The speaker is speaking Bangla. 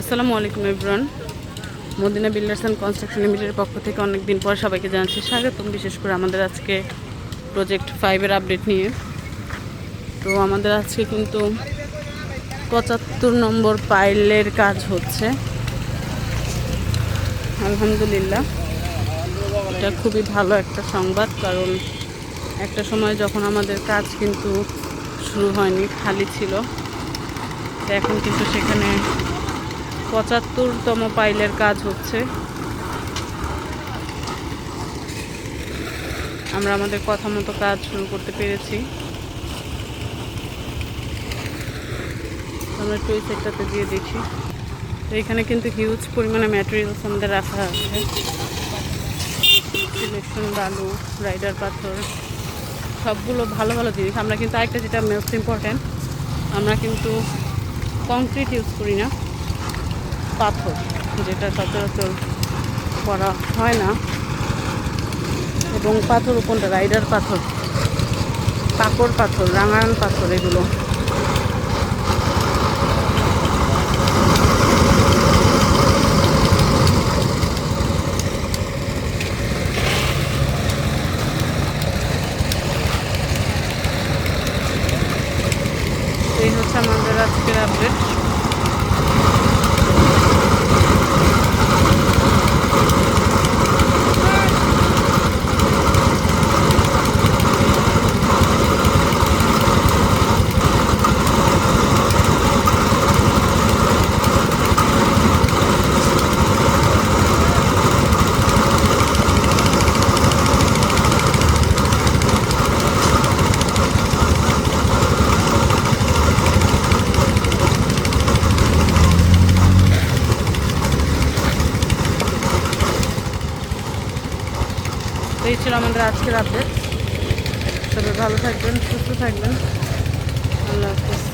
আসসালামু আলাইকুম Ibran Madina Builders and Construction লিমিটেডের পক্ষ থেকে অনেক দিন পর সবাইকে জানাচ্ছি স্বাগতম, বিশেষ করে আমাদের আজকে প্রজেক্ট ফাইভের আপডেট নিয়ে। তো আমাদের আজকে কিন্তু পঁচাত্তর নম্বর পাইলের কাজ হচ্ছে। আলহামদুলিল্লাহ। এটা খুবই ভালো একটা সংবাদ, কারণ একটা সময় যখন আমাদের কাজ কিন্তু শুরু হয়নি, খালি ছিল। এখন কিন্তু সেখানে পঁচাত্তরতম পাইলের কাজ হচ্ছে। আমরা আমাদের কথা মতো কাজ শুরু করতে পেরেছি। আমরা একটু ওই সেটটাতে দিয়ে দেখি। তো এখানে কিন্তু হিউজ পরিমাণে ম্যাটেরিয়ালস আমাদের রাখা আছে। সিলেকশন বালু রাইডার পাথর, সবগুলো ভালো ভালো জিনিস। আমরা কিন্তু আরেকটা যেটা মোস্ট ইম্পর্ট্যান্ট আমরা কিন্তু কংক্রিট ইউজ করি না। পাথর, যেটা সচরাচর করা হয় না। এবং পাথর কোনটা? রাইডার পাথর কাকড় পাথর, রাঙান পাথর এগুলো। এই হচ্ছে আমাদের আজকের আপডেট এই ছিল আমাদের আজকের আপডেট তবে ভালো থাকবেন সুস্থ থাকবেন। আল্লাহ হাফিজ।